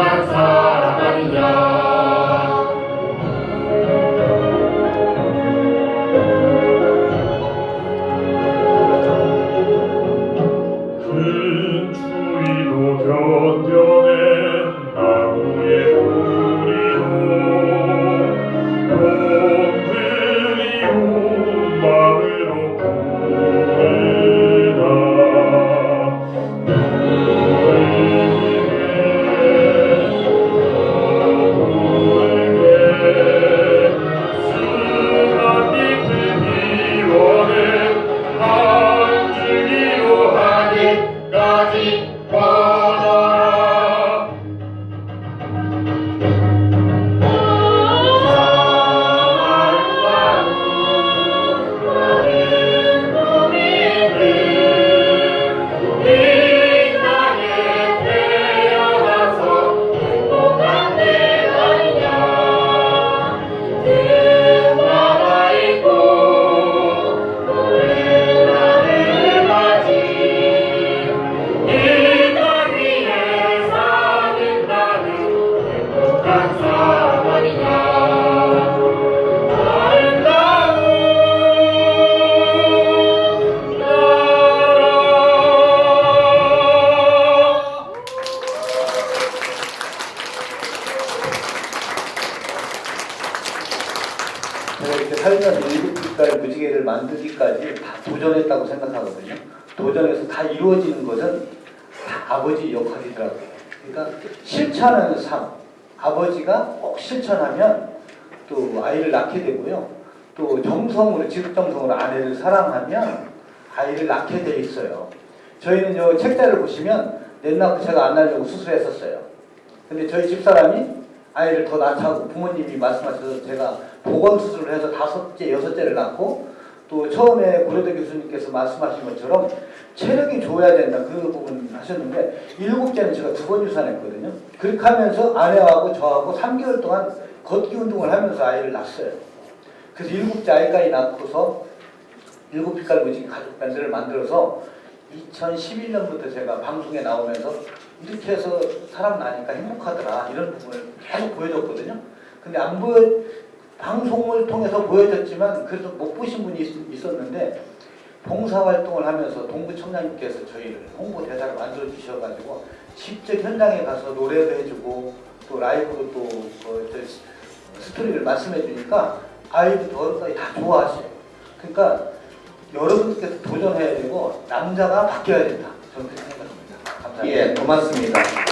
행복한 사람 아니냐 무지개를 만들기까지 다 도전했다고 생각하거든요. 도전해서 다 이루어지는 것은 다 아버지 역할이더라고요. 그러니까 실천하는 삶, 아버지가 꼭 실천하면 또 아이를 낳게 되고요. 또 정성으로 지극정성으로 아내를 사랑하면 아이를 낳게 돼 있어요. 저희는 저 책자를 보시면 넷 낳고 제가 안 낳으려고 수술했었어요. 근데 저희 집사람이 아이를 더 낳자고 부모님이 말씀하셔서 제가 보건 수술을 해서 다섯째, 여섯째를 낳고 또 처음에 고려대 교수님께서 말씀하신 것처럼 체력이 좋아야 된다 그 부분 하셨는데 일곱째는 제가 두 번 유산했거든요. 그렇게 하면서 아내하고 저하고 3개월 동안 걷기 운동을 하면서 아이를 낳았어요. 그래서 일곱째 아이까지 낳고서 일곱 빛깔 무지개 가족 밴드를 만들어서 2011년부터 제가 방송에 나오면서 이렇게 해서 사람 나니까 행복하더라 이런 부분을 계속 보여줬거든요. 근데 안 보여 방송을 통해서 보여줬지만 그래도 못 보신 분이 있- 있었는데 봉사활동을 하면서 동부 청장님께서 저희를 홍보 대사를 만들어 주셔가지고 직접 현장에 가서 노래도 해주고 또 라이브로 또 어, 저 스토리를 말씀해 주니까 아이들 어른까지 다 좋아하셔요. 그러니까 여러분께서 도전해야 되고 남자가 바뀌어야 된다. 저는 그렇게 생각합니다. 감사합니다. 예, 고맙습니다.